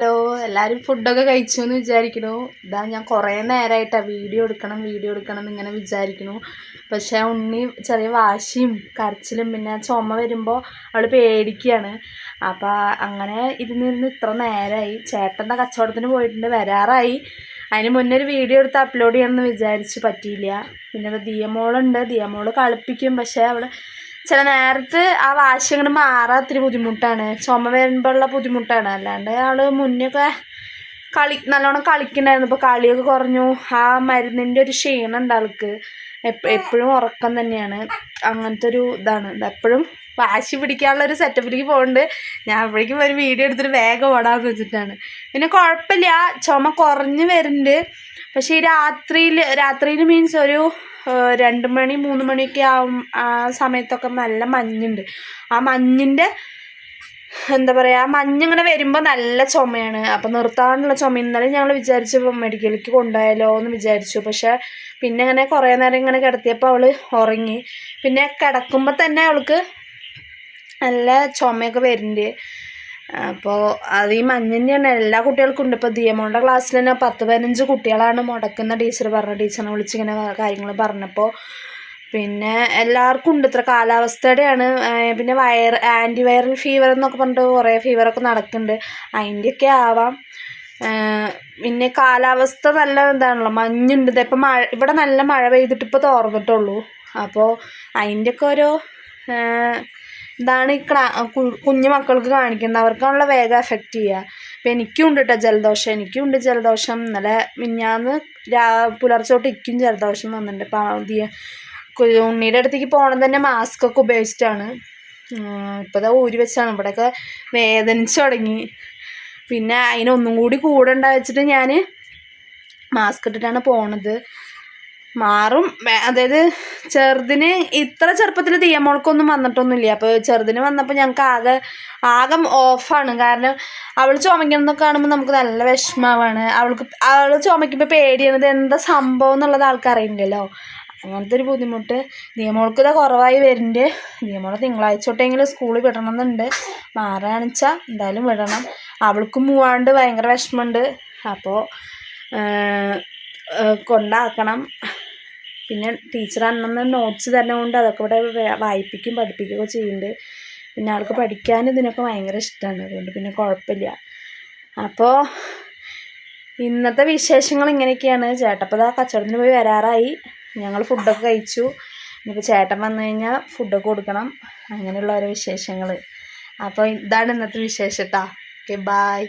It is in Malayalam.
ഹലോ എല്ലാവരും ഫുഡൊക്കെ കഴിച്ചു എന്ന് വിചാരിക്കുന്നു. ഇതാ ഞാൻ കുറേ നേരമായിട്ടാണ് വീഡിയോ എടുക്കണം വീഡിയോ എടുക്കണം എന്നിങ്ങനെ വിചാരിക്കുന്നു. പക്ഷേ ഉണ്ണി ചെറിയ വാശിയും കരച്ചിലും പിന്നെ ചുമ വരുമ്പോൾ അവൾ പേടിക്കുകയാണ് അപ്പോൾ അങ്ങനെ ഇരുന്നിരുന്ന് ഇത്ര നേരമായി ചേട്ടന്റെ കച്ചവടത്തിന് പോയിട്ടുണ്ട് വരാറായി. അതിന് മുന്നേ ഒരു വീഡിയോ എടുത്ത് അപ്ലോഡ് ചെയ്യണമെന്ന് വിചാരിച്ച് പറ്റിയില്ല. പിന്നെ ദിയമോളുണ്ട് ദിയമോൾ കളിപ്പിക്കും. പക്ഷേ അവൾ ചില നേരത്ത് ആ വാശി അങ്ങോട്ട് മാറാൻ ബുദ്ധിമുട്ടാണ്. ചുമ വരുമ്പോഴുള്ള ബുദ്ധിമുട്ടാണ്. അല്ലാണ്ട് ആൾ മുന്നൊക്കെ കളി നല്ലോണം കളിക്കണ്ടായിരുന്നു ഇപ്പോൾ കളിയൊക്കെ കുറഞ്ഞു. ആ മരുന്നിന്റെ ഒരു ക്ഷീണം ഉണ്ട് ആൾക്ക് എപ്പോഴും ഉറക്കം തന്നെയാണ്. അങ്ങനത്തെ ഒരു ഇതാണ്. എപ്പോഴും വാശി പിടിക്കാനുള്ള ഒരു സെറ്റപ്പിലേക്ക് പോകുന്നുണ്ട് ഞാൻ അപ്പോഴേക്കും ഒരു വീഡിയോ എടുത്തിട്ട് വേഗം ഓടാന്ന് വെച്ചിട്ടാണ്. പിന്നെ കുഴപ്പമില്ല ചുമ കുറഞ്ഞ് വരുന്നുണ്ട് പക്ഷേ ഈ രാത്രിയിൽ രാത്രിയിൽ മീൻസ് ഒരു രണ്ട് മണി മൂന്ന് മണിയൊക്കെ ആവും ആ സമയത്തൊക്കെ നല്ല മഞ്ഞുണ്ട്. ആ മഞ്ഞിന്റെ എന്താ പറയുക മഞ്ഞിങ്ങനെ വരുമ്പോൾ നല്ല ചുമയാണ്. അപ്പം നിർത്താനുള്ള ചുമ. ഇന്നലെ ഞങ്ങൾ വിചാരിച്ചു മെഡിക്കലിലേക്ക് കൊണ്ടുപോയാലോ എന്ന് വിചാരിച്ചു. പക്ഷേ പിന്നെ ഇങ്ങനെ കുറേ നേരം ഇങ്ങനെ കിടത്തിയപ്പോൾ അവൾ ഉറങ്ങി. പിന്നെ കിടക്കുമ്പോൾ തന്നെ അവൾക്ക് നല്ല ചുമയൊക്കെ വരുന്നുണ്ട്. അപ്പോൾ അത് ഈ മഞ്ഞിന്റെയാണ് എല്ലാ കുട്ടികൾക്കും ഉണ്ട്. ഇപ്പോൾ ദിയമോളുടെ ക്ലാസ്സിൽ തന്നെ പത്ത് പതിനഞ്ച് കുട്ടികളാണ് മുടക്കുന്ന ടീച്ചർ പറഞ്ഞ ടീച്ചറിനെ വിളിച്ചിങ്ങനെ കാര്യങ്ങൾ പറഞ്ഞപ്പോൾ പിന്നെ എല്ലാവർക്കും ഉണ്ട്. ഇത്ര കാലാവസ്ഥയുടെയാണ്. പിന്നെ വയർ ആന്റി വൈറൽ ഫീവർ എന്നൊക്കെ പറഞ്ഞിട്ട് കുറേ ഫീവറൊക്കെ നടക്കുന്നുണ്ട്. അതിന്റെയൊക്കെ ആവാം. പിന്നെ കാലാവസ്ഥ നല്ല ഇതാണല്ലോ. മഞ്ഞുണ്ട്. ഇപ്പം മഴ ഇവിടെ നല്ല മഴ പെയ്തിട്ട് ഇപ്പോൾ തോർന്നിട്ടുള്ളൂ. അപ്പോൾ അതിന്റെയൊക്കെ ഓരോ ഇതാണ് ഈ ക്ലാ കുഞ്ഞു മക്കൾക്ക് കാണിക്കുന്നത്. അവർക്കാണല്ലോ വേഗം എഫക്റ്റ് ചെയ്യുക. അപ്പം എനിക്കും ഉണ്ട് കേട്ടോ ജലദോഷം. എനിക്കും ഉണ്ട് ജലദോഷം. ഇന്നലെ മിഞ്ഞാന്ന് രാ പുലർച്ചെ തൊട്ട് ഇക്കും ജലദോഷം വന്നിട്ടുണ്ട്. അപ്പം ഉണ്ണിയുടെ അടുത്തേക്ക് പോകണം തന്നെ മാസ്ക് ഒക്കെ ഉപയോഗിച്ചിട്ടാണ്. ഇപ്പോൾ ഇതാ ഊരി വെച്ചാണ്. ഇവിടെയൊക്കെ വേദനിച്ച് തുടങ്ങി. പിന്നെ അതിനൊന്നും കൂടി കൂടെ ഉണ്ടാ വെച്ചിട്ട് ഞാൻ മാസ്ക് ഇട്ടിട്ടാണ് പോണത്. മാറും. അതായത് ചെറുതിന് ഇത്ര ചെറുപ്പത്തിൽ തീയമോൾക്കൊന്നും വന്നിട്ടൊന്നുമില്ല. അപ്പോൾ ചെറുതിന് വന്നപ്പോൾ ഞങ്ങൾക്ക് ആകെ ആകെ ഓഫാണ്. കാരണം അവൾ ചുമയ്ക്കണമെന്നൊക്കെ കാണുമ്പോൾ നമുക്ക് നല്ല വിഷമമാണ് അവൾക്ക് അവൾ ചുമയ്ക്കുമ്പോൾ പേടിയാണത് എന്താ സംഭവം എന്നുള്ളത് ആൾക്കറിയില്ലല്ലോ. അങ്ങനത്തെ ഒരു ബുദ്ധിമുട്ട്. നിയമോൾക്ക് ഇതാ കുറവായി വരുന്നുണ്ട് നിയമോളെ തിങ്കളാഴ്ച തൊട്ടെങ്കിലും സ്കൂളിൽ വിടണമെന്നുണ്ട് മാറുകയാണെന്ന് വെച്ചാൽ എന്തായാലും വിടണം. അവൾക്കും മൂവാണ്ട് ഭയങ്കര വിഷമമുണ്ട് അപ്പോൾ കൊണ്ടാക്കണം. പിന്നെ ടീച്ചർ അന്നന്ന് നോട്ട്സ് തന്നെ കൊണ്ട് അതൊക്കെ ഇവിടെ വായിപ്പിക്കും പഠിപ്പിക്കുകയൊക്കെ ചെയ്യുന്നുണ്ട്. പിന്നെ ആൾക്ക് പഠിക്കാൻ ഇതിനൊക്കെ ഭയങ്കര ഇഷ്ടമാണ് അതുകൊണ്ട് പിന്നെ കുഴപ്പമില്ല. അപ്പോൾ ഇന്നത്തെ വിശേഷങ്ങൾ ഇങ്ങനെയൊക്കെയാണ്. ചേട്ടപ്പത് കച്ചവടത്തിന് പോയി വരാറായി. ഞങ്ങൾ ഫുഡൊക്കെ കഴിച്ചു. ഇനിയിപ്പോൾ ചേട്ടൻ വന്നു കഴിഞ്ഞാൽ ഫുഡൊക്കെ കൊടുക്കണം. അങ്ങനെയുള്ള ഓരോ വിശേഷങ്ങൾ അപ്പോൾ ഇതാണ് ഇന്നത്തെ വിശേഷം കേട്ടോ ഓക്കെ ബായ്